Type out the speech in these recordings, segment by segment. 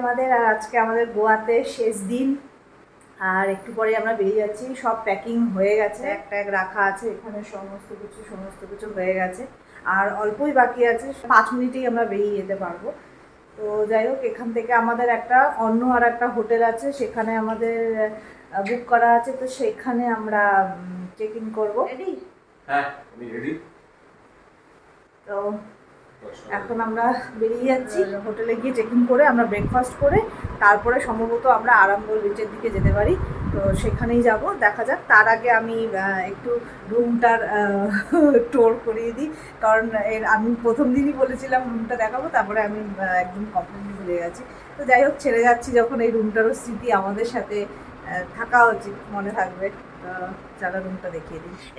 আমাদের আর আজকে আমাদের গোয়াতে শেষ দিন। আর একটু পরে আমরা বেরিয়ে যাচ্ছি। সব প্যাকিং হয়ে গেছে। একটা এক রাখা আছে এখানে সমস্ত কিছু সমস্ত কিছু হয়ে গেছে। আর অল্পই বাকি আছে পাঁচ মিনিটেই আমরা বেরিয়ে যেতে পারব। তো যাই হোক এখান থেকে আমাদের একটা অন্য আর একটা হোটেল আছে সেখানে আমাদের বুক করা আছে। তো সেখানে আমরা চেক ইন করব। রেডি হ্যাঁ রেডি তো এখন আমরা বেরিয়ে যাচ্ছি, হোটেলে গিয়ে চেক ইন করে আমরা ব্রেকফাস্ট করে তারপরে সম্ভবত আমরা আরামবোল বিচের দিকে যেতে পারি। তো সেখানেই যাব, দেখা যাক। তার আগে আমি একটু রুমটার টোর করিয়ে দিই। কারণ এর, আমি প্রথম দিনই বলেছিলাম রুমটা দেখাবো, তারপরে আমি একদম কমপ্লিটলি ভুলে গেছি। তো যাই হোক, ছেড়ে যাচ্ছি যখন এই রুমটারও স্মৃতি আমাদের সাথে থাকা উচিত, মনে থাকবে।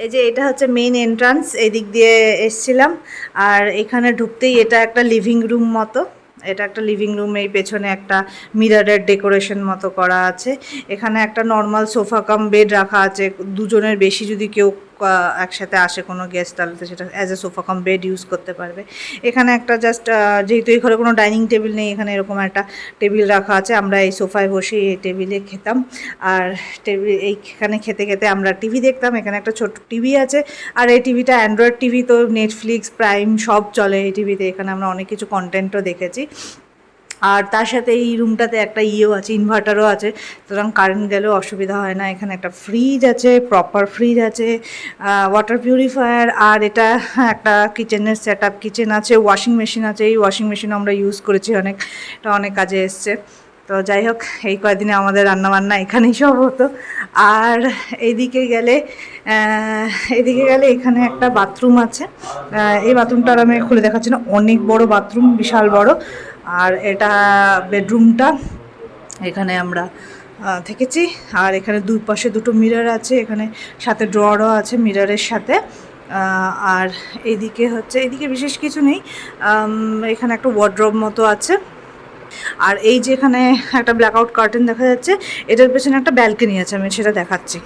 এই যে এটা হচ্ছে মেইন এন্ট্রান্স এদিক দিয়ে এসছিলাম। আর এখানে ঢুকতেই এটা একটা লিভিং রুম মতো। এটা একটা লিভিং রুম এই পেছনে একটা মিরারের ডেকোরেশন মতো করা আছে। এখানে একটা নর্মাল সোফা কাম বেড রাখা আছে। দুজনের বেশি যদি কেউ একসাথে আসে কোনো গেস্ট তাহলে তো সেটা as a sofa cum bed use করতে পারবে। এখানে একটা জাস্ট যেহেতু এই ঘরে কোনো ডাইনিং টেবিল নেই, এখানে এরকম একটা টেবিল রাখা আছে, আমরা এই সোফায় বসে এই টেবিলে খেতাম। আর টেবিল এইখানে খেতে খেতে আমরা টিভি দেখতাম, এখানে একটা ছোট টিভি আছে। আর এই টিভিটা অ্যান্ড্রয়েড টিভি তো নেটফ্লিক্স প্রাইম সব চলে এই টিভিতে এখানে আমরা অনেক কিছু কন্টেন্টও দেখেছি। আর তার সাথে এই রুমটাতে একটা ইয়েও আছে ইনভার্টারও আছে। সুতরাং কারেন্ট গেলেও অসুবিধা হয় না, এখানে একটা ফ্রিজ আছে প্রপার ফ্রিজ আছে ওয়াটার পিউরিফায়ার আর এটা একটা কিচেনের সেট আপ কিচেন আছে ওয়াশিং মেশিন আছে। এই ওয়াশিং মেশিন আমরা ইউজ করেছি অনেক, এটা অনেক কাজে এসছে। তো যাই হোক, এই কয়েকদিনে আমাদের রান্নাবান্না এখানেই সব হতো আর এইদিকে গেলে এদিকে গেলে এখানে একটা বাথরুম আছে। এই বাথরুমটার আমি খুলে দেখাচ্ছি না, অনেক বড় বাথরুম বিশাল বড়। আর এটা বেডরুমটা এখানে আমরা থেকেছি। আর এখানে দুই পাশে দুটো মিরর আছে, এখানে সাথে ড্রয়ারও আছে মিররের সাথে। আর এইদিকে হচ্ছে, এদিকে বিশেষ কিছু নেই এখানে একটা ওয়ার্ড্রব মতো আছে। আর এই যে এখানে একটা ব্ল্যাক আউট কার্টেন দেখা যাচ্ছে, এটার পেছনে একটা ব্যালকনি আছে, আমি সেটা দেখাচ্ছি।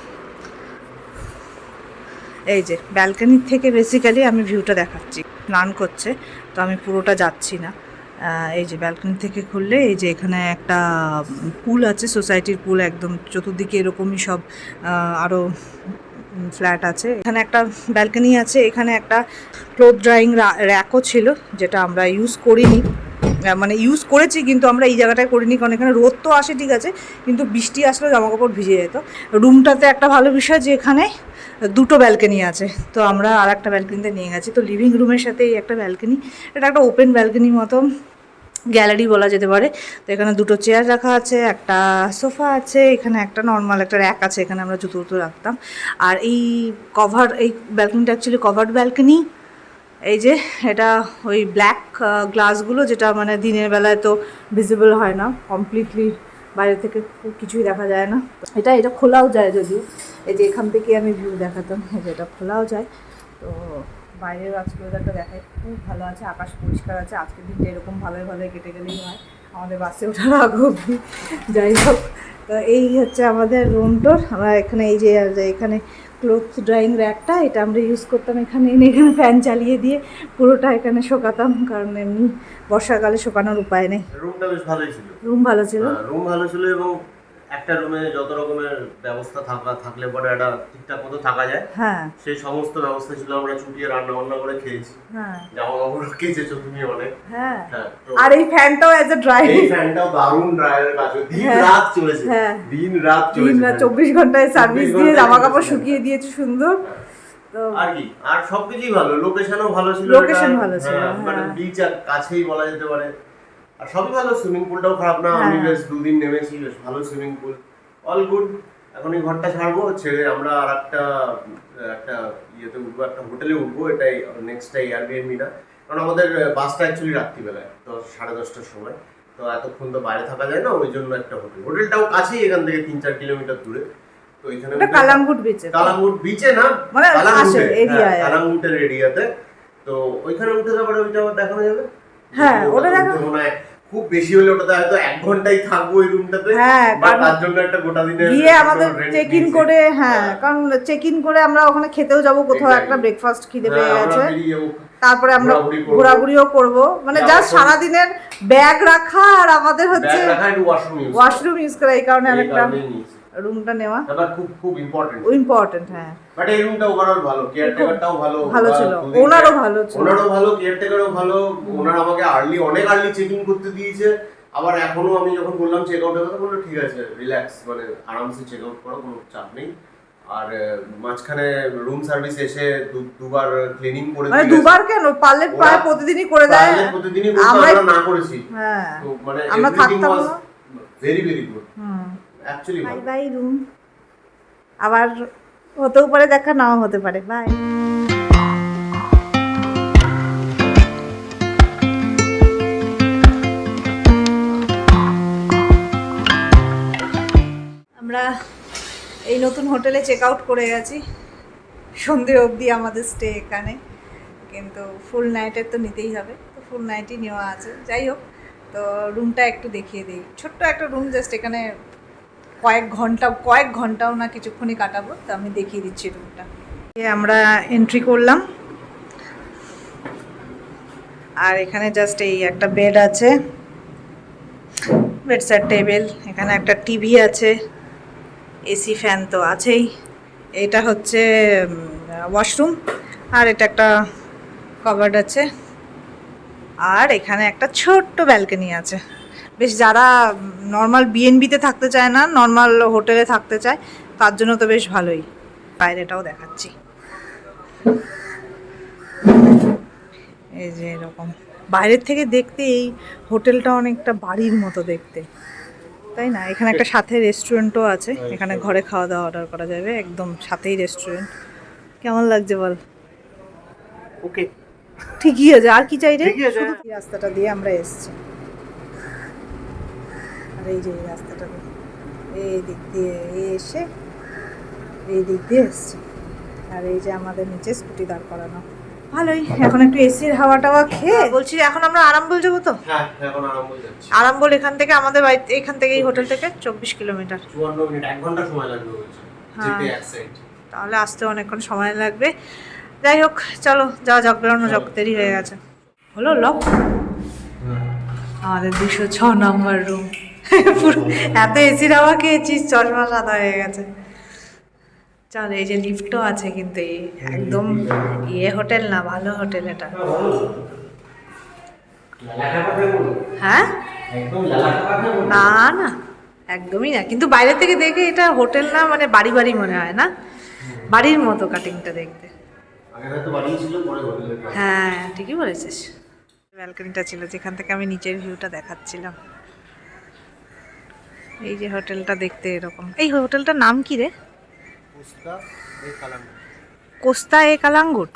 এই যে ব্যালকনির থেকে বেসিক্যালি আমি ভিউটা দেখাচ্ছি। স্নান করছে, তো আমি পুরোটা যাচ্ছি না। এই যে ব্যালকনি থেকে খুললে এই যে এখানে একটা পুল আছে সোসাইটির পুল একদম চতুর্দিকে এরকমই সব আরও ফ্ল্যাট আছে। এখানে একটা ব্যালকনি আছে, এখানে একটা ক্লোথ ড্রাইং র্যাকও ছিল, যেটা আমরা ইউজ করিনি। মানে ইউজ করেছি, কিন্তু আমরা এই জায়গাটায় করিনি, কারণ এখানে রোদ তো আসে, ঠিক আছে, কিন্তু বৃষ্টি আসলে জামা কাপড় ভিজে যেত। রুমটাতে একটা ভালো বিষয় যে এখানে দুটো ব্যালকনি আছে। তো আমরা আর একটা ব্যালকনিতে নিয়ে গেছি। তো লিভিং রুমের সাথে এই একটা ব্যালকনি এটা একটা ওপেন ব্যালকনির মতো গ্যালারি বলা যেতে পারে। তো এখানে দুটো চেয়ার রাখা আছে, একটা সোফা আছে, এখানে একটা নর্মাল একটা র্যাক আছে, এখানে আমরা জুতো জুতো রাখতাম। আর এই কভার এই ব্যালকনিটা অ্যাকচুয়ালি কভার্ড ব্যালকনি এই যে, এটা ওই ব্ল্যাক গ্লাসগুলো যেটা মানে দিনের বেলায় তো ভিজিবল হয় না কমপ্লিটলি বাইরে থেকে কিছুই দেখা যায় না। এটা এটা খোলাও যায় যদিও। এই যে এখান থেকে আমি ভিউ দেখাতাম যে এটা খোলাও যায়। তো বাইরের আজকে দেখায়, খুব ভালো আছে, আকাশ পরিষ্কার আছে। আজকের দিনটা এরকম ভালোই ভালোই কেটে গেলেই হয়। আমাদের বাসে ওঠার আগে অব্দি যাই হোক, তো এই হচ্ছে আমাদের রুম টোর আমরা এখানে এই যে এখানে ক্লোথ ড্রয়িং র্যাকটা এটা আমরা ইউজ করতাম এখানে এনে এখানে ফ্যান চালিয়ে দিয়ে পুরোটা এখানে শোকাতাম কারণ এমনি বর্ষাকালে শোকানোর উপায় নেই। রুমটা বেশ ভালোই ছিল। রুম ভালো ছিল। রুম ভালো ছিল এবং একটা রুমে যত রকমের ব্যবস্থা থাকা থাকলে পরে একটা ঠিকঠাক মতো থাকা যায়। হ্যাঁ। সেই সমস্ত ব্যবস্থা ছিল আমরা চুটিয়ে রান্না বান্না করে খেয়েছি। হ্যাঁ। জামা কাপড় কেচেছো তুমি অনেক। হ্যাঁ। হ্যাঁ আর এই ফ্যানটাও অ্যাজ এ ড্রাই এই ফ্যানটাও দারুণ ড্রায়ারের কাজ দিন হ্যাঁ। রাত চলেছে। হ্যাঁ। দিন রাত চলেছে। দিন রাত চব্বিশ ঘন্টায় সার্ভিস 24 দিয়ে জামা কাপড় শুকিয়ে দিয়েছে সুন্দর। আর কি? আর সবকিছুই ভালো। লোকেশনও ভালো ছিল। লোকেশন ভালো ছিল, মানে হ্যাঁ। বিচ কাছেই বলা যেতে পারে। আর সবই ভালো সুইমিং পুলটাও খারাপ না আমি হ্যাঁ। বেশ দুদিন নেমেছি বেশ ভালো সুইমিং পুল অল গুড এখন এই ঘরটা ছাড়বো ছেড়ে আমরা আর একটা একটা ইয়েতে উঠবো একটা হোটেলে উঠবো এটাই নেক্সটটা এয়ারবিএনবি না কারণ আমাদের বাসটা অ্যাকচুয়ালি রাত্রিবেলায় দশ সাড়ে দশটার সময়। তো এতক্ষণ তো বাইরে থাকা যায় না ওই জন্য একটা হোটেল। হোটেলটাও কাছেই এখান থেকে তিন চার কিলোমিটার দূরে। তো এখানে কালামগুট বিচে কালাঙ্গুট বিচে না মানে area হ্যাঁ, এরিয়াতে তো ওইখানে উঠে তারপরে ওইটা আবার দেখানো যাবে। হ্যাঁ, ওটা দেখা- খুব বেশি হলে ওটাতে হয়তো এক ঘন্টাই থাকব ওই রুমটাতে হ্যাঁ, তার জন্য একটা গোটা দিনের গিয়ে আমাদের চেক ইন করে হ্যাঁ। কারণ চেক ইন করে আমরা ওখানে খেতেও যাব কোথাও একটা ব্রেকফাস্ট খিদে হ্যাঁ, পেয়ে গেছে। তারপরে আমরা। ঘোরাঘুরিও করব। মানে যা জাস্ট পর- সারাদিনের ব্যাগ রাখা আর আমাদের হচ্ছে ওয়াশরুম ইউজ করা। এই কারণে আরেকটা রুমটা নেওয়া। খুব খুব ইম্পর্টেন্ট ইম্পর্টেন্ট হ্যাঁ। বাট এই রুমটা ওভারঅল ভালো কেয়ারটেকারটাও ভালো ভালো ছিল। ওনারও ভালো ছিল। ওনারও ভালো কেয়ারটেকারও ভালো। ওনার আমাকে আর্লি অনেক আর্লি চেকিং করতে দিয়েছে। আবার এখনও আমি যখন বললাম চেক আউটের কথা বলল ঠিক আছে রিল্যাক্স মানে আরামসে চেক আউট করো কোনো চাপ নেই। আর মাঝখানে রুম সার্ভিস এসে দুবার ক্লিনিং করে মানে দুবার কেন? পারলে প্রায় প্রতিদিনই করে দেয়। প্রতিদিনই করতে আমরা না করেছি। হ্যাঁ। তো মানে আমরা থাকতাম very very good hmm. Actually bye bye room আবার হতেও পারে, দেখা নাও হতে পারে। বাই আমরা এই নতুন হোটেলে চেক আউট করে গেছি। সন্ধে অবধি আমাদের স্টে এখানে। কিন্তু ফুল নাইটের তো নিতেই হবে। তো ফুল নাইটই নেওয়া আছে। যাই হোক, তো রুমটা একটু দেখিয়ে দিই। ছোট্ট একটা রুম জাস্ট এখানে কয়েক ঘণ্টা, কয়েক ঘন্টাও না কিছুক্ষণই কাটাবো, তো আমি দেখিয়ে দিচ্ছি রুমটা। আমরা এন্ট্রি করলাম। আর এখানে জাস্ট এই একটা বেড আছে। বেডসার টেবিল এখানে একটা টিভি আছে। এসি ফ্যান তো আছেই। এটা হচ্ছে ওয়াশরুম আর এটা একটা কভার্ড আছে। আর এখানে একটা ছোট্ট ব্যালকনি আছে। বেশ যারা নর্মাল বিএনবিতে থাকতে চায় না নর্মাল হোটেলে থাকতে চায় তার জন্য তো বেশ ভালোই। বাইরেটাও দেখাচ্ছি। এই যে এরকম। বাইরের থেকে দেখতে এই হোটেলটা অনেকটা বাড়ির মতো দেখতে। তাই না? এখানে একটা সাথে রেস্টুরেন্টও আছে। এখানে ঘরে খাওয়া দাওয়া অর্ডার করা যাবে। একদম সাথেই রেস্টুরেন্ট কেমন লাগছে বল? ওকে ঠিকই আছে। আর কি চাই রে? রাস্তাটা দিয়ে আমরা এসেছি। এই যে এই রাস্তাটা এই দিক দিয়ে এসে এই দিক দিয়ে এসছি। আর এই যে আমাদের নিচে স্কুটি দাঁড় করানো। ভালোই এখন একটু এসির হাওয়া টাওয়া খেয়ে বলছি এখন আমরা আরামবল যাব তো? হ্যাঁ আরাম হয়ে আরামবল এখান থেকে আমাদের বাড়িতে এখান থেকে এই হোটেল থেকে চব্বিশ কিলোমিটার। চুয়ান্ন মিনিট এক ঘণ্টা সময় লাগবে বলছে। হ্যাঁ। তাহলে আসতে অনেকক্ষণ সময় লাগবে। যাই হোক চলো যা যাক বেরোনো যাক দেরি হয়ে গেছে। হলো লক আমাদের দুশো ছ নম্বর রুম এত এসির হাওয়া খেয়েছিস, চশমা সাদা হয়ে গেছে। চল, এই যে লিফটও আছে কিন্তু একদম ইয়ে হোটেল না, ভালো হোটেল এটা। হ্যাঁ? না না, একদমই না। কিন্তু বাইরে থেকে দেখে এটা হোটেল না মানে বাড়ি বাড়ি মনে হয় না? বাড়ির মতো কাটিংটা দেখতে। হ্যাঁ ঠিকই বলেছিস। ব্যালকনিটা ছিল, যেখান থেকে আমি নিচের ভিউটা দেখাচ্ছিলাম। এই যে হোটেলটা দেখতে এরকম। এই হোটেলটার নাম কি রে? কোস্তা এ কালাঙ্গুট?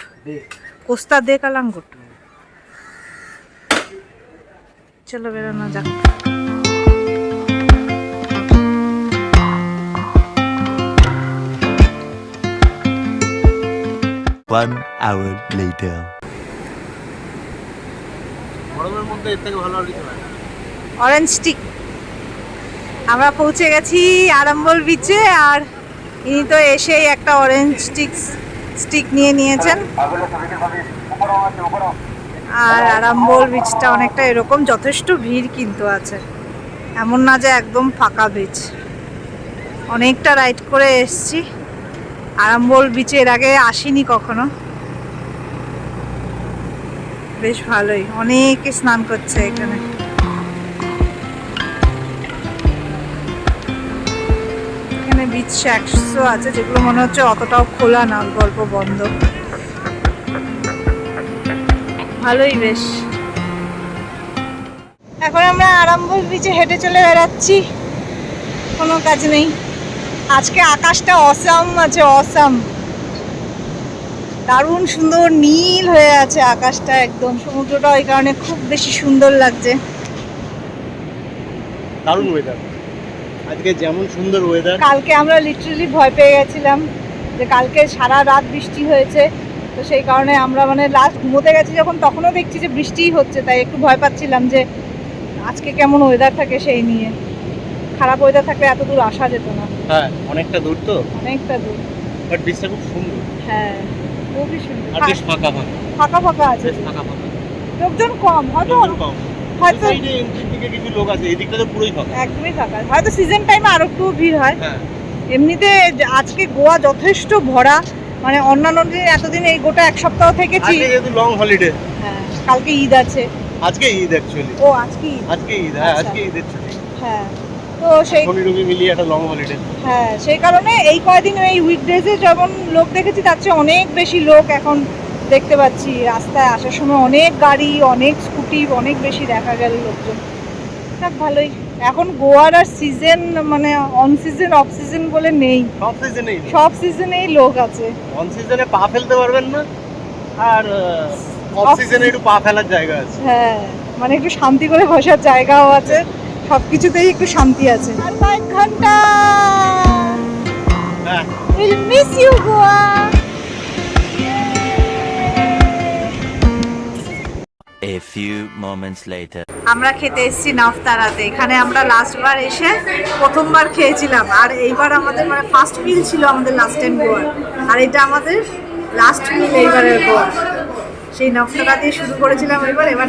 Costa de Calangute. চলো বেরোনো যাক। One hour later. গরমের মধ্যে এর থেকে ভালো আর কিছু অরেঞ্জ স্টিক আমরা পৌঁছে গেছি আরাম্বল বিচে আর ইনি তো এসেই একটা অরেঞ্জ স্টিক স্টিক নিয়ে নিয়েছেন। আর আরাম্বল বিচটা অনেকটা এরকম, যথেষ্ট ভিড় কিন্তু আছে। এমন না যে একদম ফাঁকা বিচ অনেকটা রাইড করে এসছি। আরাম্বল বিচে এর আগে আসিনি কখনো। বেশ ভালোই, অনেকে স্নান করছে এখানে। বিচ একশো আছে, যেগুলো মনে হচ্ছে অতটাও খোলা না, গল্প বন্ধ। ভালোই বেশ। এখন আমরা আরামবল বিচে হেঁটে চলে বেড়াচ্ছি। কোনো কাজ নেই। আজকে আকাশটা অসাম আছে, অসাম। দারুণ সুন্দর নীল হয়ে আছে আকাশটা একদম। সমুদ্রটা ওই কারণে খুব বেশি সুন্দর লাগছে। দারুণ ওয়েদার আজকে যেমন সুন্দর ওয়েদার কালকে আমরা লিটারালি ভয় পেয়ে গেছিলাম যে কালকে সারা রাত বৃষ্টি হয়েছে। তো সেই কারণে আমরা মানে লাস্ট ঘুমোতে গেছি যখন তখনও দেখছি যে বৃষ্টিই হচ্ছে তাই একটু ভয় পাচ্ছিলাম যে আজকে কেমন ওয়েদার থাকে সেই নিয়ে। খারাপ ওয়েদার থাকলে এত দূর আসা যেত না। হ্যাঁ অনেকটা দূর তো। অনেকটা দূর। বাট বিচটা খুব সুন্দর। হ্যাঁ খুবই সুন্দর। আর বেশ ফাঁকা ফাঁকা। ফাঁকা ফাঁকা আছে। ফাঁকা ফাঁকা। লোকজন কম হয়তো কম। হয়তো কিছু লোক আছে এদিকটা তো পুরোই ফাঁকা। একদমই ফাঁকা। হয়তো সিজন টাইমে আরও একটু ভিড় হয়। হ্যাঁ। এমনিতে আজকে গোয়া যথেষ্ট ভরা। মানে অন্যান্য দিন এতদিন এই গোটা এক সপ্তাহ থেকেছি। লং হলিডে হ্যাঁ কালকে ঈদ আছে। আজকে ঈদ অ্যাকচুয়ালি ও আজকে ঈদ। আজকে ঈদ হ্যাঁ আচ্ছা। আজকে ঈদের ছুটি হ্যাঁ তো সেই শনি রবি মিলিয়ে একটা লং হলিডে হ্যাঁ সেই কারণে এই কয়দিন এই উইকডেজে যেমন লোক দেখেছি তার চেয়ে অনেক বেশি লোক এখন দেখতে পাচ্ছি রাস্তায় আসার সময় অনেক গাড়ি অনেক স্কুটি অনেক বেশি দেখা গেল লোকজন। যাক ভালোই। এখন গোয়ার আর সিজন মানে অন সিজন অফ সিজন বলে নেই। সব সিজনেই সব সিজনেই লোক আছে। অন সিজনে পা ফেলতে পারবেন না আর অফ সিজনে একটু পা ফেলার জায়গা আছে। হ্যাঁ মানে একটু শান্তি করে বসার জায়গাও আছে সব কিছুতেই একটু শান্তি আছে। আর কয়েক ঘণ্টা। হ্যাঁ। Will miss you Goa. A few moments later. আমরা খেতে এসেছি নাফতারাতে। এখানে আমরা লাস্টবার এসে প্রথমবার খেয়েছিলাম। আর এইবার আমাদের মানে ফার্স্ট মিল ছিল আমাদের লাস্ট টাইম গোয়ার। আর এটা আমাদের লাস্ট মিল এইবারের গোয়া সেই নাফতারা দিয়ে শুরু করেছিলাম এবার এবার।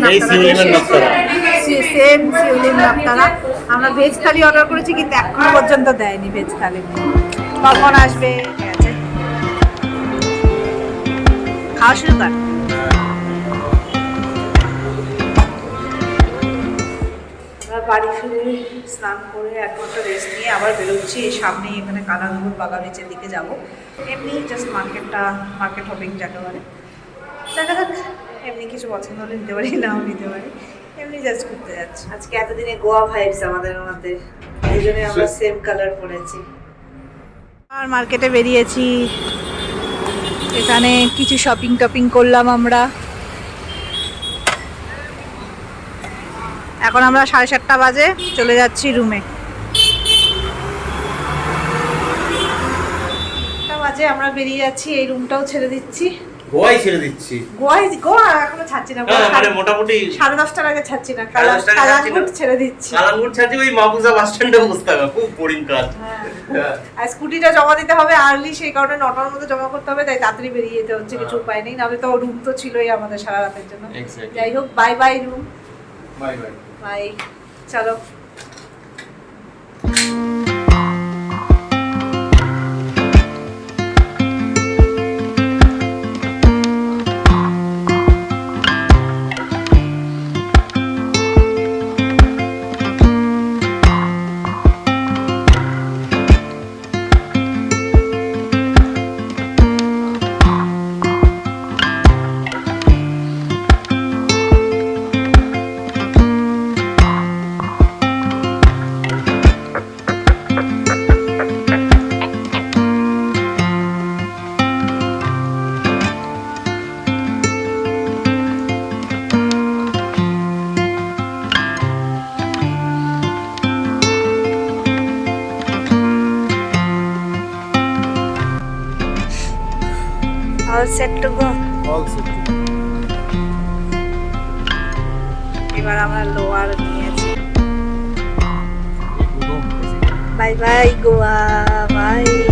সেম সিউলিম নাফতারা। আমরা ভেজ থালি অর্ডার করেছি কিন্তু এখনও পর্যন্ত দেয়নি ভেজ থালি। কখন আসবে। ঠিক আছে। খাওয়া শুরু কর। বাড়ি ফিরে স্নান করে এক ঘণ্টা রেস্ট নিয়ে আবার বেরোচ্ছি। এই সামনেই এখানে কালারগুল বাগাবিচের দিকে যাব। এমনি জাস্ট মার্কেটটা মার্কেট হপিং যাকে বলে। দেখা যাক এমনি কিছু পছন্দ হলে নিতে পারি নাও নিতে পারি। এমনি জাস্ট ঘুরতে যাচ্ছি। আজকে এতদিনে গোয়া ভাইবস আমাদের মধ্যে। এই জন্য আমরা সেম কালার পরেছি। আর মার্কেটে বেরিয়েছি। এখানে কিছু শপিং টপিং করলাম আমরা। এখন আমরা সাড়ে সাতটা বাজে চলে যাচ্ছি রুমে বাজে আমরা বেরিয়ে যাচ্ছি এই রুমটাও ছেড়ে দিচ্ছি। গোয়াই ছেড়ে দিচ্ছি। গোয়াই গোয়া এখনও ছাড়ছি না হ্যাঁ মানে মোটামুটি সাড়ে দশটার আগে ছাড়ছি না? কালাঙ্গুট ছেড়ে দিচ্ছি। কালামপুর ছাড়ছি ওই মাহফুজা বাস স্ট্যান্ডে বসতে হবে খুব বোরিং কাজ হ্যাঁ। হ্যাঁ। আর স্কুটিটা জমা দিতে হবে আর্লি সেই কারণে নটার মধ্যে জমা করতে হবে তাই তাড়াতাড়ি বেরিয়ে যেতে হচ্ছে কিছু উপায় নেই নাহলে তো রুম তো ছিলই আমাদের সারা রাতের জন্য। যাই হোক bye bye room bye bye Bye. Chao. Bye set to go all set to go এবার আমরা লোয়ার নিয়েছি। Bye bye Goa bye.